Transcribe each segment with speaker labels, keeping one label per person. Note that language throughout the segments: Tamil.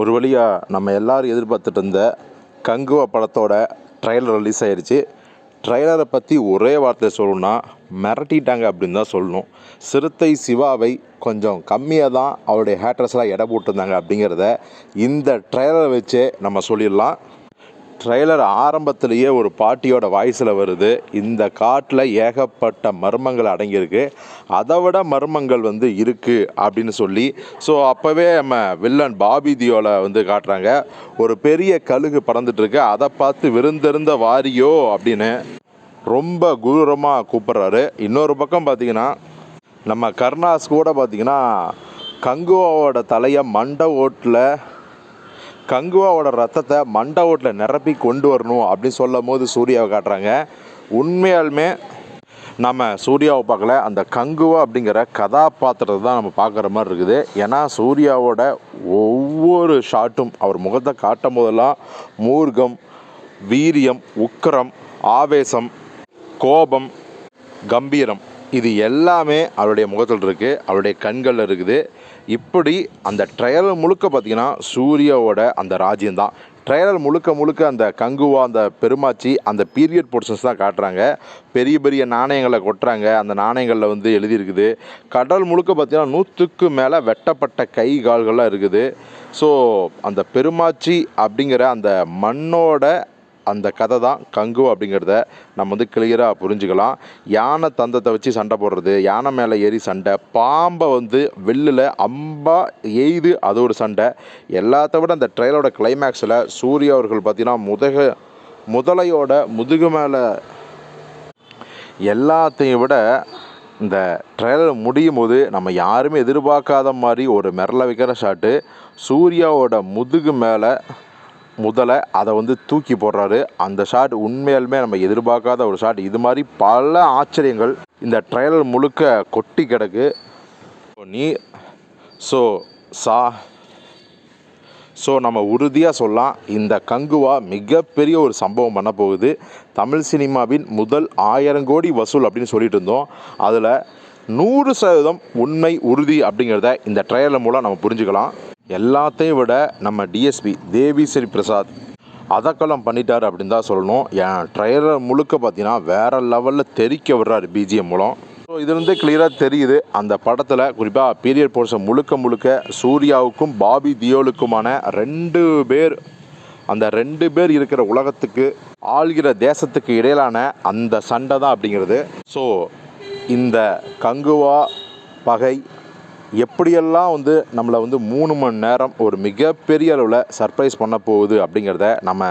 Speaker 1: ஒரு வழியாக நம்ம எல்லோரும் எதிர்பார்த்துட்டு இருந்த கங்குவா படத்தோட ட்ரெய்லர் ரிலீஸ் ஆயிடுச்சு ட்ரைலரை பற்றி ஒரே வார்த்தை சொல்லணும்னா மிரட்டிட்டாங்க அப்படின்னு தான் சொல்லணும். சிறுத்தை சிவாவை கொஞ்சம் கம்மியாக தான் அவருடைய ஹேட்டர்ஸ்லாம் எடை போட்டிருந்தாங்க அப்படிங்கிறத இந்த ட்ரெய்லரை வச்சே நம்ம சொல்லிடலாம். ட்ரெய்லர் ஆரம்பத்திலேயே ஒரு பாட்டியோட வாய்ஸில் வருது. இந்த காட்டில் ஏகப்பட்ட மர்மங்கள் அடங்கியிருக்கு. அதை விட மர்மங்கள் வந்து இருக்குது அப்படின்னு சொல்லி ஸோ அப்போவே நம்ம வில்லன் பாபி வந்து காட்டுறாங்க. ஒரு பெரிய கழுகு பறந்துட்டுருக்கு. அதை பார்த்து விருந்திருந்த வாரியோ அப்படின்னு ரொம்ப குரூரமாக கூப்பிட்றாரு. இன்னொரு பக்கம் பார்த்தீங்கன்னா நம்ம கர்ணாஸ் கூட பார்த்திங்கன்னா கங்குவாவோட தலையை மண்டை ஓட்டில் கங்குவாவோட ரத்தத்தை மண்டை ஓட்டில் நிரப்பி கொண்டு வரணும் அப்படின்னு சொல்லும் போது சூர்யாவை காட்டுறாங்க. உண்மையாலுமே நம்ம சூர்யாவை பார்க்கல. அந்த கங்குவா அப்படிங்கிற கதாபாத்திரத்தை தான் நம்ம பார்க்குற மாதிரி இருக்குது. ஏன்னா சூர்யாவோட ஒவ்வொரு ஷாட்டும் அவர் முகத்தை காட்டும் போதெல்லாம் மூர்க்கம் வீரியம் உக்கிரம் ஆவேசம் கோபம் கம்பீரம். இது எல்லாமே அவருடைய முகத்தில் இருக்குது அவருடைய கண்களில் இருக்குது. இப்படி அந்த ட்ரையல் முழுக்க பார்த்தீங்கன்னா சூர்யாவோட அந்த ராஜ்யம்தான். ட்ரையல் முழுக்க முழுக்க அந்த கங்குவா அந்த பெருமாச்சி அந்த பீரியட் போர்ஷன்ஸ் தான் காட்டுறாங்க. பெரிய பெரிய நாணயங்களை கொட்டுறாங்க. அந்த நாணயங்களில் வந்து எழுதியிருக்குது. கடல் முழுக்க பார்த்தீங்கன்னா நூற்றுக்கு மேலே வெட்டப்பட்ட கை கால்கள்லாம் இருக்குது. ஸோ அந்த பெருமாச்சி அப்படிங்கிற அந்த மண்ணோட அந்த கதை தான் கங்கு அப்படிங்கிறத நம்ம வந்து கிளியராக புரிஞ்சுக்கலாம். யானை தந்தத்தை வச்சு சண்டை போடுறது யானை மேலே ஏறி சண்டை பாம்பை வந்து வெள்ளில் அம்பா எய்து அது ஒரு சண்டை. எல்லாத்த விட அந்த ட்ரையலோட கிளைமேக்ஸில் சூர்யா அவர்கள் பார்த்திங்கன்னா முதக முதலையோட முதுகு மேலே எல்லாத்தையும் விட இந்த ட்ரைலர் முடியும் போது நம்ம யாருமே எதிர்பார்க்காத மாதிரி ஒரு மிரள வைக்கிற ஷாட்டு சூர்யாவோட முதுகு மேலே முதலை அதை வந்து தூக்கி போடுறாரு. அந்த ஷாட் உண்மையாலுமே நம்ம எதிர்பார்க்காத ஒரு ஷாட் இது மாதிரி பல ஆச்சரியங்கள் இந்த ட்ரையலர் முழுக்க கொட்டி கிடக்கு. நீ ஸோ சா ஸோ நம்ம உறுதியாக சொல்லலாம். இந்த கங்குவா மிகப்பெரிய ஒரு சம்பவம் பண்ண போகுது. தமிழ் சினிமாவின் முதல் ஆயிரம் கோடி வசூல் அப்படின்னு சொல்லிட்டு இருந்தோம். அதில் நூறு சதவீதம் உண்மை உறுதி அப்படிங்கிறத இந்த ட்ரையலர் மூலம் நம்ம புரிஞ்சுக்கலாம். எல்லாத்தையும் விட நம்ம டிஎஸ்பி தேவிஸ்ரீ பிரசாத் அதக்கலம் பண்ணிட்டார் அப்படின்னு தான் சொல்லணும். என் ட்ரைலர் முழுக்க பார்த்தீங்கன்னா வேறு லெவலில் தெறிக்க விடுறாரு பிஜிஎம் மூலம். ஸோ இதுலேருந்தே கிளியராக தெரியுது. அந்த படத்தில் குறிப்பாக பீரியட் போர்ஷன் முழுக்க முழுக்க சூர்யாவுக்கும் பாபி தியோலுக்குமான ரெண்டு பேர் அந்த ரெண்டு பேர் இருக்கிற உலகத்துக்கு ஆள்கிற தேசத்துக்கு இடையிலான அந்த சண்டை தான் அப்படிங்கிறது. ஸோ இந்த கங்குவா பகை எப்படியெல்லாம் வந்து நம்மளை வந்து மூணு மணி நேரம் ஒரு மிகப்பெரிய அளவில் சர்ப்ரைஸ் பண்ண போகுது அப்படிங்கிறத நம்ம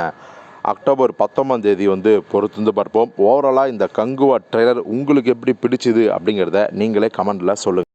Speaker 1: அக்டோபர் பத்தொம்பதாம் தேதி வந்து பொறுத்து வந்து பார்ப்போம் ஓவராலாக இந்த கங்குவா ட்ரெய்லர் உங்களுக்கு எப்படி பிடிச்சிது அப்படிங்கிறத நீங்களே கமெண்டில் சொல்லுங்கள்